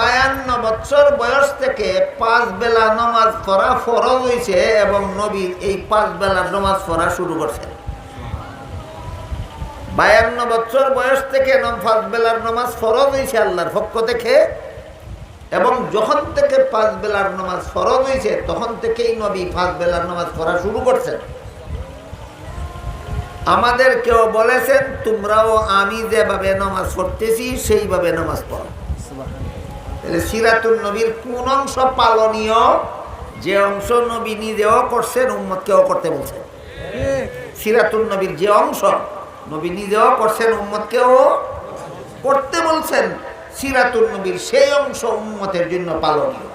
বায়ান্ন বছর বয়স থেকে পাঁচ বেলা নমাজ পড়া ফরজ হয়েছে এবং নবী এই পাঁচ বেলা নমাজ পড়া শুরু করছেন। বায়ান্ন বছর বয়স থেকে পাঁচ বেলার নমাজ ফরজ হয়েছে আল্লাহর পক্ষ থেকে এবং যখন থেকে পাঁচ বেলার নমাজ ফরজ হয়েছে, তখন থেকেই নবী পাঁচ বেলার নমাজ পড়া শুরু করছেন। আমাদের কেউ বলেছেন, তোমরাও আমি যেভাবে নামাজ পড়তেছি, সেইভাবে নামাজ পড়ো। সিরাতুল নবীর কোন অংশ পালনীয়? যে অংশ নবী নিজেও করছেন, উম্মতকেও করতে বলছেন। সিরাতুল নবীর যে অংশ নবী নিজেও করছেন, উম্মতকেও করতে বলছেন সিরাতুল নবীর সেই অংশ উম্মতের জন্য পালনীয়।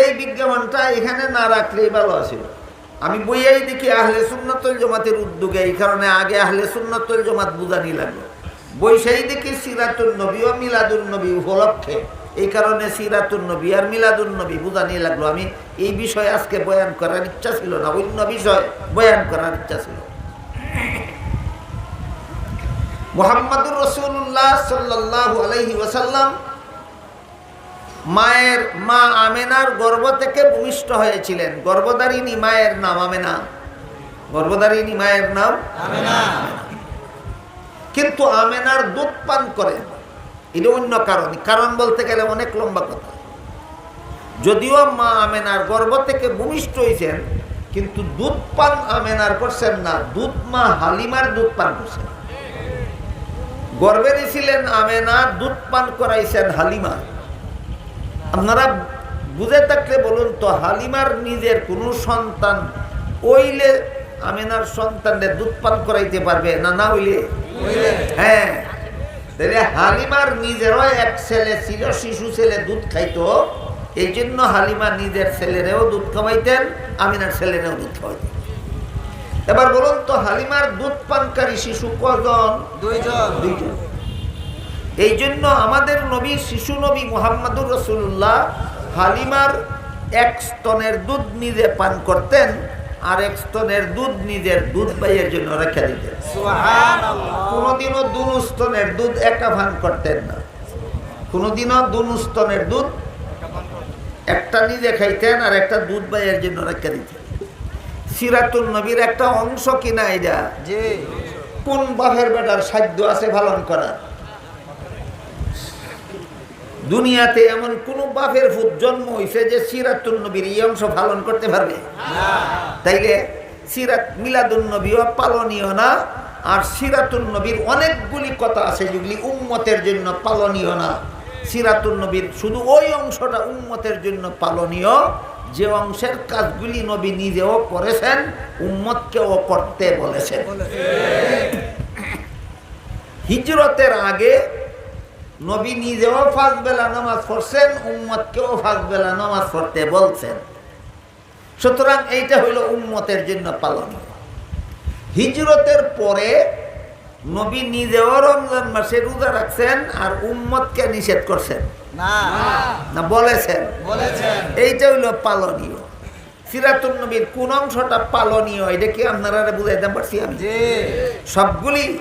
এই বিজ্ঞাপনটা এখানে না রাখলেই ভালো আছিল আমি বইয়াই দেখি আহলে সুন্নতুল জমাতের উদ্যোগে, এই কারণে আগে আহলে সুন্নতুল জমাত বুঝানি লাগল। বৈশাই দেখি সিরাতুল নবী ও মিলাদুল নবী উপলক্ষে। এই কারণে সিরাতুল নবী আর মিলাদুল নবী বুঝানি লাগল। আমি এই বিষয়ে আজকে বয়ান করার ইচ্ছা ছিল না, অন্য বিষয় বয়ান করার ইচ্ছা ছিল। মোহাম্মদুর রসুল্লাহ সাল্লাহ আলহি ওসাল্লাম মায়ের মা আমেনার গর্ব থেকে ভূমিষ্ঠ হয়েছিলেন। গর্ভধারিণী মায়ের নাম আমেনা। গর্ভধারিণী মায়ের নাম কিন্তু আমেনার দুধ পান করেন এটা অন্য কারণ। কারণ বলতে গেলে অনেক লম্বা কথা। যদিও মা আমেনার গর্ভ থেকে ভূমিষ্ঠ হয়েছেন কিন্তু দুধ পান আমেনার করছেন না। দুধ মা হালিমার দুধ পান করছেন। গর্ভে ছিলেন আমেনা, দুধ পান করাইছেন হালিমা। আপনারা বুঝে থাকলে বলুন তো, হালিমার নিজের কোনো সন্তান ওইলে আমেনার সন্তানদের দুধ পান করাইতে পারবে না না হইলে? হ্যাঁ। হালিমার নিজেরও এক ছেলে ছিল শিশু ছেলে দুধ খাইতো। এই জন্য হালিমা নিজের ছেলেরেও দুধ খাওয়াইতেন আমিনার ছেলেরেও দুধ খাওয়াইতেন। এবার বলুন তো হালিমার দুধ পানকারী শিশু কজন? দুইজন। দুইজন। এই জন্য আমাদের নবী শিশু নবী মোহাম্মদুর রসুল্লাহ হালিমার এক স্তনের দুধ নিজে পান করতেন। আর এক স্তনের দুধ নিজের দুধ বাইয়ের জন্য রেখে দিতেন। কোনোদিনও দুন স্তনের দুধ একা পান করতেন না। কোনোদিনও দুন স্তনের দুধ একটা নিজে খাইতেন আর একটা দুধ বাইয়ের জন্য রেখে দিতেন। সিরাতুল নবীর একটা অংশ কিনা এটা? জি। কোন বাপের বেটার সাধ্য আছে পালন করার? দুনিয়াতে এমন কোন বাপের ফুট জন্ম হয়েছে যে সিরাতুল নবীর এই অংশ পালন করতে পারবে? তাইলে সিরাত মিলাদুল নবীও পালনীয় না, আর সিরাতুল নবীর অনেকগুলি কথা আছে যেগুলি উম্মতের জন্য পালনীয় না। সিরাতুল নবীর শুধু ওই অংশটা উম্মতের জন্য পালনীয়, যে অংশের কাজগুলি নবী নিজেও করেছেন, উম্মতকেও করতে বলেছেন। হিজরতের আগে নবী নিজেও ফাঁস বেলা নামাজ পড়ছেন উম্মতকেও ফাঁস বেলা নামাজ পড়তে বলছেন। সুতরাং এইটা হইল উম্মতের জন্য পালন। হিজরতের পরে নবী নিজেও রমজান মাসে রোজা রাখছেন আর উম্মতকে নিষেধ করছেন। না। না বলেছেন। বলেছেন। এইটা হইল পালনীয়। সিরাতুল নবীর কোন অংশটা পালনীয় এটা কি আপনারা বুঝাইতে পারছি আমি? সবগুলি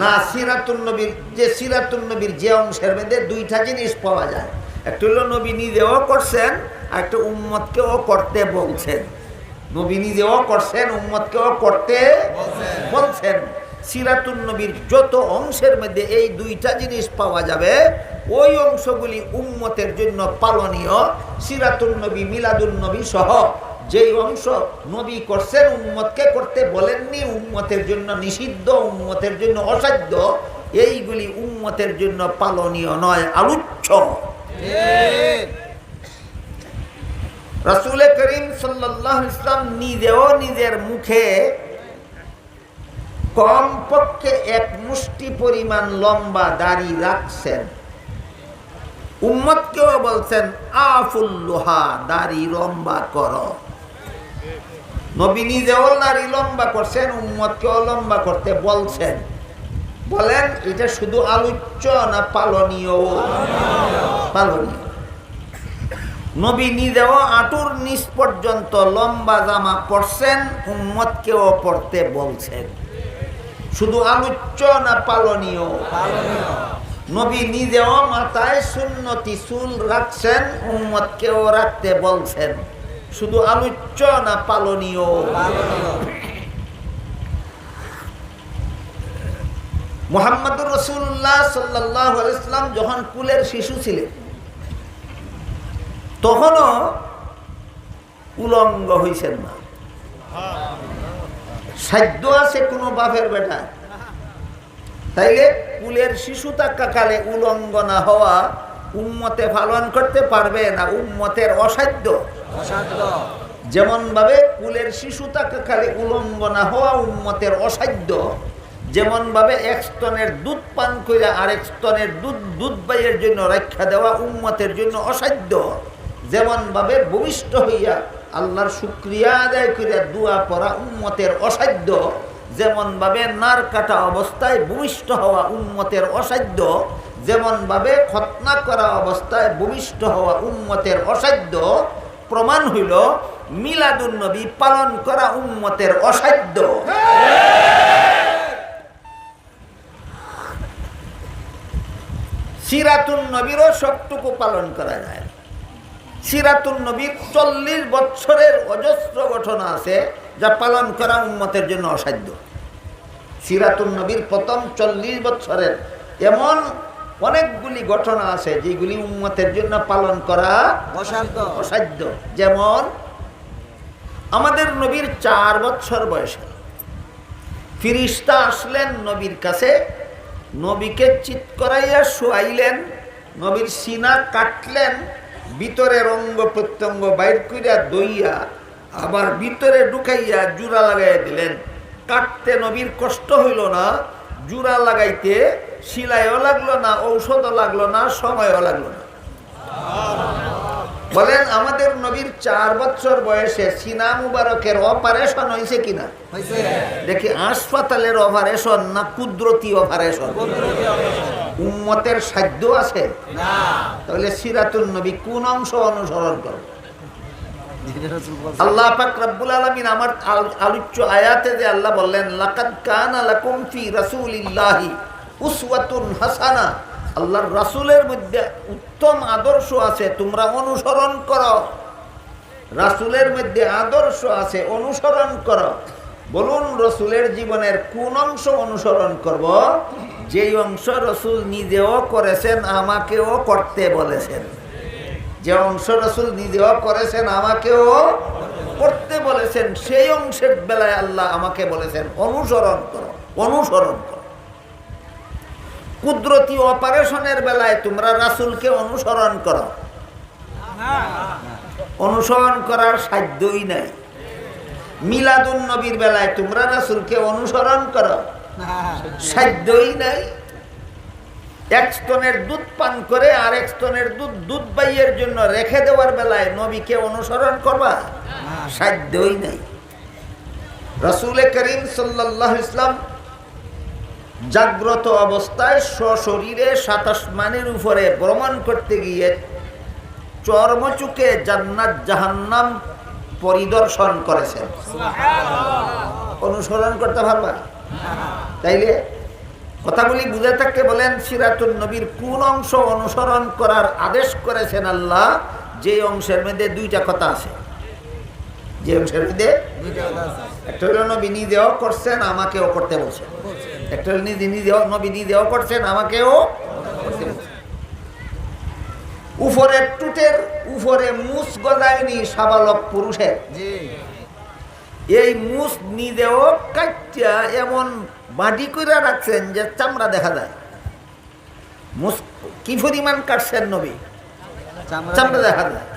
না সিরাতুল নবীর, যে সিরাতুল নবীর যে অংশের মধ্যে দুইটা জিনিস পাওয়া যায়। একটা হলো নবী নিজেও করছেন, আর একটা উম্মতকেও করতে বলছেন। নবী নিজেও করছেন, উম্মতকেও করতে বলছেন। সিরাতুল নবীর যত অংশের মধ্যে এই দুইটা জিনিস পাওয়া যাবে, ওই অংশগুলি উম্মতের জন্য পালনীয় সিরাতুল নবী মিলাদুল নবী সহ। যেই অংশ নবী করছেন উম্মতকে করতে বলেননি, উম্মতের জন্য নিষিদ্ধ, উম্মতের জন্য অসাধ্য, এইগুলি উম্মতের জন্য পালনীয় নয় আলুচ্ছ রসুল করিম সাল্লাহ ইসলাম নিজেও নিজের মুখে কম পক্ষে এক মুষ্টি পরিমাণ লম্বা দাড়ি রাখছেন। উম্মতকেও বলছেন আফুল্লোহা দাড়ি লম্বা করো। নবী নিজেও দাড়ি লম্বা করছেন উম্মতকেও লম্বা করতে বলছেন। বলেন, এটা শুধু আলোচ্য না পালনীয়? পালনীয়। নবী নিজেও আটুর নিচ পর্যন্ত লম্বা জামা পরছেন, উম্মতকেও পড়তে বলছেন। শুধু আলোচ্য না পালনীয়? নবী নিজেও মাথায় সুন্নতি চুল রাখছেন, উম্মতকেও রাখতে বলছেন। শুধু আলোচ্য না পালনীয়? মোহাম্মদুর রসুল্লাহ সাল্লাহ ইসলাম যখন কুলের শিশু ছিলেন, তখনও উলঙ্গ হইছেন না। সাধ্য আছে কোনো বাপের বেটা। তাইলে কুলের শিশু থাকাকালে উলঙ্গ না হওয়া উম্মতে পালন করতে পারবে না, উম্মতের অসাধ্য। অসাধ্য যেমন ভাবে কুলের শিশু থাকাকালে উলঙ্গ না হওয়া উম্মতের অসাধ্য যেমন ভাবে এক স্তনের দুধ পান করে আরেক স্তনের দুধ দুধ বাইয়ের জন্য রক্ষা দেওয়া উম্মতের জন্য অসাধ্য যেমন ভাবে ভূমিষ্ঠ হইয়া আল্লাহর শুক্রিয়া আদায় করিয়া দোয়া পড়া উম্মতের অসাধ্য যেমন ভাবে নার কাটা অবস্থায় ভূমিষ্ঠ হওয়া উন্মতের অসাধ্য যেমন ভাবে খতনা করা অবস্থায় ভূমিষ্ঠ হওয়া উন্মতের অসাধ্য প্রমাণ হইল, মিলাদুন নবী পালন করা উম্মতের অসাধ্য। সিরাতুন নবীরও সবটুকু পালন করা যায়। সিরাতুন নবীর চল্লিশ বছরের অজস্র ঘটনা আছে, যা পালন করা উন্মতের জন্য অসাধ্য। সিরাতুন নবীর প্রথম চল্লিশ বছরের এমন অনেকগুলি ঘটনা আছে যেগুলি উম্মতের জন্য পালন করা অসাধ্য। অসাধ্য। যেমন আমাদের নবীর চার বছর বয়সে ফিরিস্তা আসলেন নবীর কাছে নবীকে চিত করাইয়া শুয়াইলেন নবীর সিনা কাটলেন ভিতরের অঙ্গ প্রত্যঙ্গ বাইর করিয়া দইয়া আবার ভিতরে ঢুকাইয়া জুড়া লাগাইয়া দিলেন। কাটতে নবীর কষ্ট হইল না জুড়া লাগাইতে সিলাইও লাগল না ঔষধও লাগল না সময়ও লাগল না। বলেন আমাদের নবীর চার বছর বয়সে সিনা মুবারকের অপারেশন হয়েছে কিনা? দেখি হাসপাতালের অপারেশন না কুদরতি অপারেশন উম্মতের সাধ্য আছে? তাহলে সিরাতুল নবী কোন অংশ অনুসরণ করো? আল্লাহ পাক রব্বুল আলামিন আমার আলোচ্য আয়াতে যে আল্লাহ বললেন লাকাদ কানা লাকুম ফি রাসূলিল্লাহি উসওয়াতুন হাসানা। আল্লাহর রাসূলের মধ্যে উত্তম আদর্শ আছে, তোমরা অনুসরণ করো। রাসূলের মধ্যে আদর্শ আছে, অনুসরণ করো। বলুন, রসুলের জীবনের কোন অংশ অনুসরণ করব? যেই অংশ রসুল নিজেও করেছেন, আমাকেও করতে বলেছেন। যে অংশ রসুল নিজেও করেছেন, আমাকেও করতে বলেছেন, সেই অংশের বেলায় আল্লাহ আমাকে বলেছেন, অনুসরণ করো অনুসরণ করো। কুদরতি অপারেশনের বেলায় তোমরা রাসুলকে অনুসরণ করো। অনুসরণ করার সাধ্যই নাই। মিলাদুন নবীর বেলায় তোমরা রাসুলকে অনুসরণ করো। সাধ্যই নাই। এক স্তনের দুধ পান করে আর এক স্তনের দুধ দুধ বাইয়ের জন্য রেখে দেওয়ার বেলায় নবীকে অনুসরণ করবা? সাধ্যই নাই। রসুল করিম সাল্লাহ ইসলাম জাগ্রত অবস্থায় সশরীরে সাতাশ মানের উপরে ভ্রমণ করতে গিয়ে চর্মচুকে জান্নাত জাহান্নাম পরিদর্শন করেছেন। অনুসরণ করতে পারবা তাইলে কথাগুলি বুঝে থাকতে বলেন সিরাতুল নবীর কোন অংশ অনুসরণ করার আদেশ করেছেন আল্লাহ? যে অংশের মধ্যে দুইটা কথা আছে। যে অংশের মধ্যে। একটা হলো নবী নিজেও করছেন আমাকেও করতে বলছেন। একটা নিজে নিজেও নবী নিজেও করছেন আমাকেও উপরের টুটের উপরে মুস গজায়নি সাবালক পুরুষের। এই মুস নিজেও কাটিয়া এমন বাটি করে রাখছেন যে চামড়া দেখা যায়। মুস কি পরিমাণ কাটছেন নবী? চামড়া চামড়া দেখা যায়।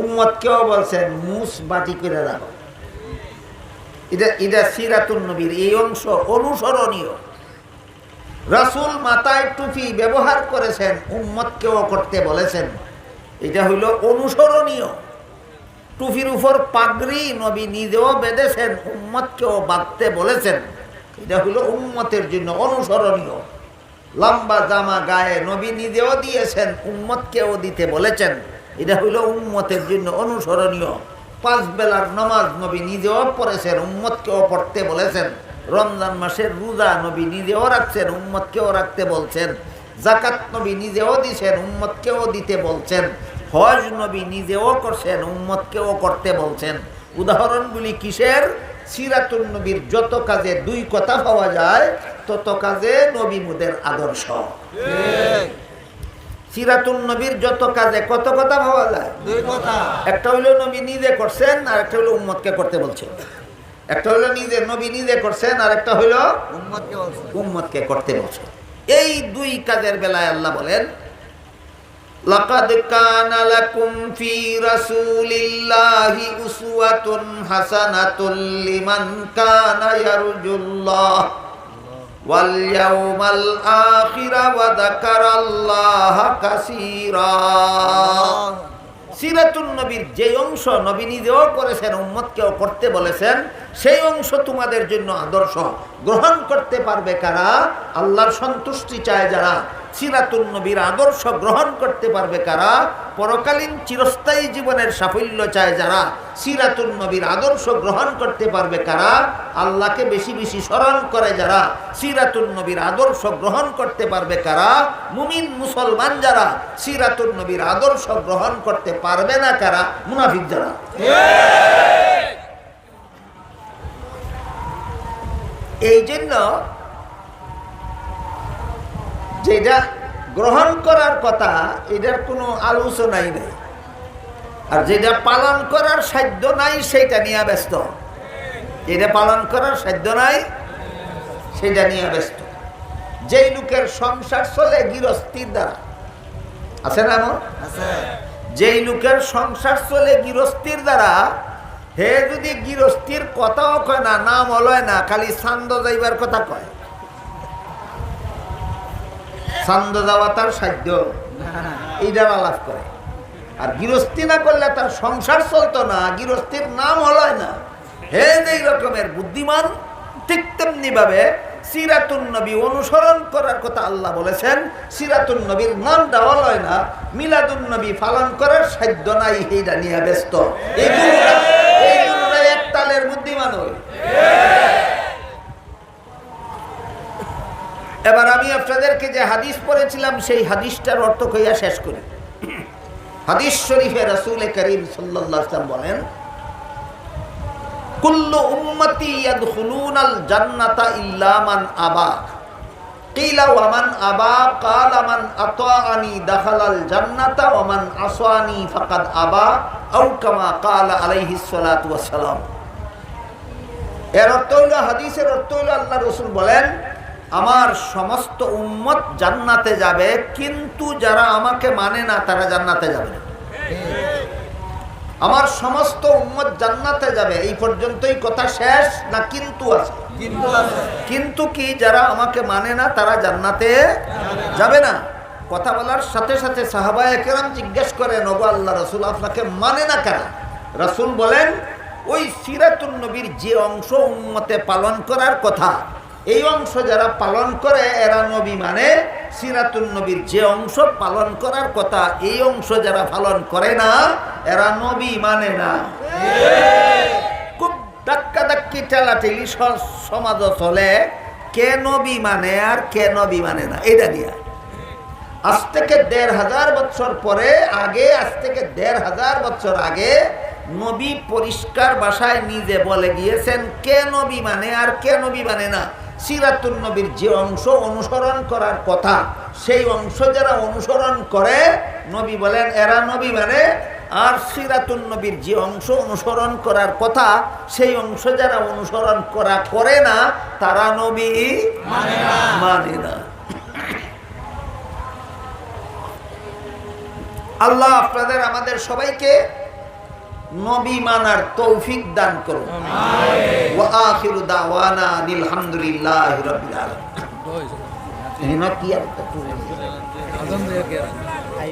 উম্মত কেউ বলছেন মুস বাটি করে রাখো। এটা এটা সিরাতুল নবীর, এই অংশ অনুসরণীয়। রাসূল মাথায় টুপি ব্যবহার করেছেন, উম্মতকেও করতে বলেছেন। এটা হইল অনুসরণীয়। টুপির উপর পাগড়ি নবী নিজেও বেঁধেছেন, উম্মতকেও বাঁধতে বলেছেন। এটা হলো উম্মতের জন্য অনুসরণীয়। লম্বা জামা গায়ে নবী নিজেও দিয়েছেন, উম্মতকেও দিতে বলেছেন। এটা হইল উম্মতের জন্য অনুসরণীয়। পাঁচ বেলার নামাজ নবী নিজেও পড়েছেন, উম্মতকেও পড়তে বলেছেন। রমজান মাসের রোজা নবী নিজেও রাখছেন, উম্মতকেও রাখতে বলছেন। জাকাত নবী নিজেও দিছেন, উম্মতকেও দিতে বলছেন। হজ নবী নিজেও করছেন, উম্মতকেও করতে বলছেন। উদাহরণগুলি কিসের? সিরাতুন নবীর যত কাজে দুই কথা পাওয়া যায়, তত কাজে নবী মুদের আদর্শ। সিরাতুন নবীর যত কাজে কত কথা পাওয়া যায়? দুই কথা। একটা হইল নবী নিজে করছেন আর একটা হইল উম্মতকে করতে বলছেন। একটা হইল নিজে নবী নিজে করছেন আর একটা হইল উম্মতকে করতে বলছেন। এই দুই কাজের বেলায় আল্লাহ বলেন লাকাদ কানা লাকুম ফি রাসূলিল্লাহি উসওয়াতুন হাসানাতুন লিমান কানা ইয়ারজুল্লাহ। ওয়াল ইয়াউমাল الآخر وذكر الله كثيرا সিরাতুন নবীর যে অংশ নবী নিজেও করেছেন, উম্মতকেও করতে বলেছেন, সেই অংশ তোমাদের জন্য আদর্শ গ্রহণ করতে পারবে কারা? আল্লাহর সন্তুষ্টি চায় যারা। সিরাতুন নবীর আদর্শ গ্রহণ করতে পারবে কারা? পরকালীন চিরস্থায়ী জীবনের সাফল্য চায় যারা। সিরাতুন নবীর আদর্শ গ্রহণ করতে পারবে কারা? আল্লাহকে বেশি বেশি স্মরণ করে যারা। সিরাতুন নবীর আদর্শ গ্রহণ করতে পারবে কারা? মুমিন মুসলমান যারা। সিরাতুন নবীর আদর্শ গ্রহণ করতে পারবে না কারা? মুনাফিক যারা। এই জন্য যেটা গ্রহণ করার কথা এটার কোনো আলোচনাই নেই। আর যেটা পালন করার সাধ্য নাই সেটা নিয়ে ব্যস্ত। যেটা পালন করার সাধ্য নাই সেটা নিয়ে ব্যস্ত। যেই লোকের সংসার চলে গৃহস্থির দ্বারা। আছে না এমন? আছে। যেই লোকের সংসার চলে গৃহস্থির দ্বারা হে যদি গৃহস্থির কথাও কয় না নাম অলয় না খালি ছান্দ যাইবার কথা কয়। ছান্দ যাওয়া তার সাধ্য। এইটার আলাপ করে। আর গৃহস্থী না করলে তার সংসার চলতো না, গৃহস্থির নাম অলয় না। হে এই রকমের বুদ্ধিমান, ঠিক তেমনি ভাবে সিরাতুন নবী অনুসরণ করার কথা আল্লাহ বলেছেন, সিরাতুন নবীর নাম দেওয়া অলয় না, মিলাদুন নবী পালন করার সাধ্য নাই এইটা নিয়ে ব্যস্ত। এই তালের বুদ্ধিমান হই এবার আমি আপনাদেরকে যে হাদিস পড়েছিলাম, সেই হাদিসটার অর্থ কইয়া শেষ করি। হাদিস শরীফে রাসূল করিম ওয়াসাল্লাম বলেন, কুল্লু উম্মতি ইয়াদখুলুনাল জান্নাতা ইল্লা মান আবা। ক্বালা আলাইহিস সালাতু ওয়াস সালাম। এর অর্থ হইল, হাদিসের অর্থ হইল, আল্লাহ রসুল বলেন আমার সমস্ত উম্মত জান্নাতে যাবে কিন্তু যারা আমাকে মানে না তারা জান্নাতে যাবে না। আমার সমস্ত উম্মত জান্নাতে যাবে এই পর্যন্তই কথা শেষ না কিন্তু আছে? কিন্তু কি যারা আমাকে মানে না তারা জান্নাতে যাবে না? কথা বলার সাথে সাথে সাহাবা একরাম জিজ্ঞেস করেন ওগো আল্লাহ রসুল আপনাকে মানে না কেন? রসুল বলেন ওই সিরাতুন নবীর যে অংশ উম্মতে পালন করার কথা এই অংশ যারা পালন করে, এরা নবী মানে সিরাতুন নবীর যে অংশ পালন করার কথা, এই অংশ যারা পালন করে না, এরা নবী মানে না। খুব ধাক্কা ধাক্কি ঠেলাঠেলি সমাজ চলে, কে নবী মানে আর কে নবী মানে না এটা নিয়ে আজ থেকে দেড় হাজার বছর পরে, আগে, আজ থেকে দেড় হাজার বছর আগে, নবী পরিষ্কার ভাষায় নিজে বলে গিয়েছেন, কে নবী মানে আর কে নবী মানে না। সিরাতুন নবীর যে অংশ অনুসরণ করার কথা, সেই অংশ যারা অনুসরণ করে, নবী বলেন, এরা নবী মানে আর সিরাতুন নবীর যে অংশ অনুসরণ করার কথা, সেই অংশ যারা অনুসরণ করা করে না, তারা নবী মানে না। আল্লাহ আপনাদের, আমাদের সবাইকে নবী মানার তৌফিক দান করুন ওয়া আখিরু দাওয়ানা আলহামদুলিল্লাহি রাব্বিল আলামিন। কি আর